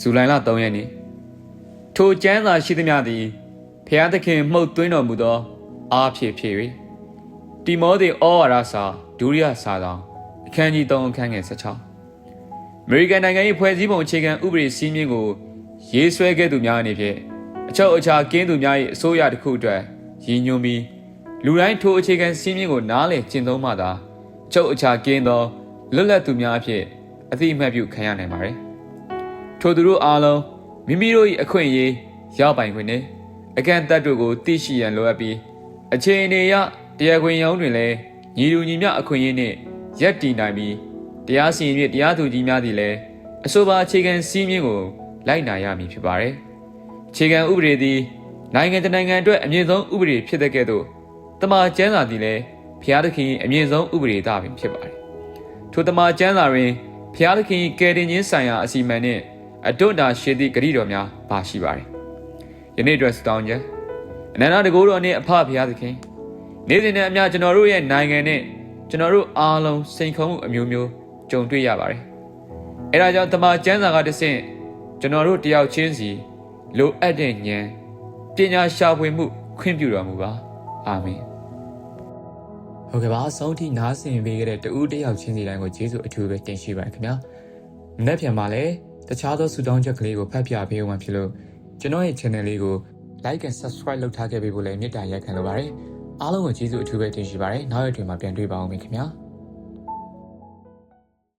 ဇူလိုင်လ3ရက်နေ့ထိုကျမ်းစာရှိသမျှသည်ဖျားသခင်မှုတ်သွင်းတော်မူသောအားဖြည့်ဖြစ်၍တိမောသေဩဝါဒစာဒုတိယစာဆောင်အခန်းကြီး3အခန်းငယ်16အမေရိကန်နိုင်ငံ၏ဖွဲ့စည်းပုံအခြေခံဥပဒေစည်းမျဉ်းကိုရေးဆွဲခဲ့သူများအနေဖြင့်အချုပ်အခြာကင်းသူများ၏အစိုးရတစ်ခုအတွက်ရည်ညွှန်းပြီးလူတိုင်းထိုအခြေခံစည်းမျဉ်းကိုနားလည်ကျင့်သုံးမှသာအချုပ်အခြာကင်းသောလွတ်လပ်သူများအဖြစ်အသိအမှတ်ပြုခံရနိုင်ပါတယ်။ ထိုသူတို့အားလုံးမိမိတို့၏အခွင့်အရေးရပိုင်ခွင့်နှင့်အကန့်အသတ်တို့ကိုသိရှိရန်လိုအပ်ပြီးအခြေအနေအရတရားခွင်ရောင်းတွင်လည်းညီလူညီမျှအခွင့်အရေးနှင့်ရက်တည်နိုင်ပြီးတရားစီရင်ဖြင့်တရားသူကြီးများသည်လည်းအဆိုပါအခြေခံစည်းမျဉ်းကိုလိုက်နာရမည်ဖြစ်ပါတယ်။အခြေခံဥပဒေသည်နိုင်ငံတစ်နိုင်ငံအတွက်အမြင့်ဆုံးဥပဒေဖြစ်တဲ့ကဲ့သို့တမန်ကျမ်းစာသည်လည်းဖျားသခင်၏အမြင့်ဆုံးဥပဒေသားပင်ဖြစ်ပါတယ်။ထိုတမန်ကျမ်းစာတွင်ဖျားသခင်၏ကယ်တင်ခြင်းဆိုင်ရာအစီအမံနှင့် အတွန့်တာရှိသည့်ဂရုတော်များပါရှိပါတယ်။ယနေ့အတွက်ဆုတောင်းခြင်းအနန္တတကူတော်နှင့်အဖဖျားသခင်နေ့စဉ်နဲ့အမျှကျွန်တော်တို့ရဲ့နိုင်ငံနဲ့ကျွန်တော်တို့အားလုံးစိန်ခေါ်မှုအမျိုးမျိုးကြုံတွေ့ရပါတယ်။အဲဒါကြောင့်တမန်ကျမ်းစာကတဆင့်ကျွန်တော်တို့တယောက်ချင်းစီလိုအပ်တဲ့ဉာဏ်ပညာရှာဖွေမှု ခွင့်ပြုတော်မူပါအာမင်ဟုတ်ကဲ့ပါအဆုံးထိနားဆင်ပေးခဲ့တဲ့တူးတယောက်ချင်းစီတိုင်းကိုကျေးဇူးအထူးပဲတင်ရှိပါတယ်ခင်ဗျာမနေ့ပြန်မှာလည်း တခြားသောဆူတောင်းချက်ကလေးကိုဖတ်ပြပေးအောင်ဖြစ်လို့ကျွန်တော်ရဲ့ channel လေးကို like and subscribe လုပ်ထားခဲ့ပေးဖို့လည်းမေတ္တာရက်ခံလိုပါတယ်အားလုံးကိုကျေးဇူးအထူးပဲတင်ရှိပါတယ်နောက်ရက်တွေမှာပြန်တွေ့ပါအောင်ခင်ဗျာ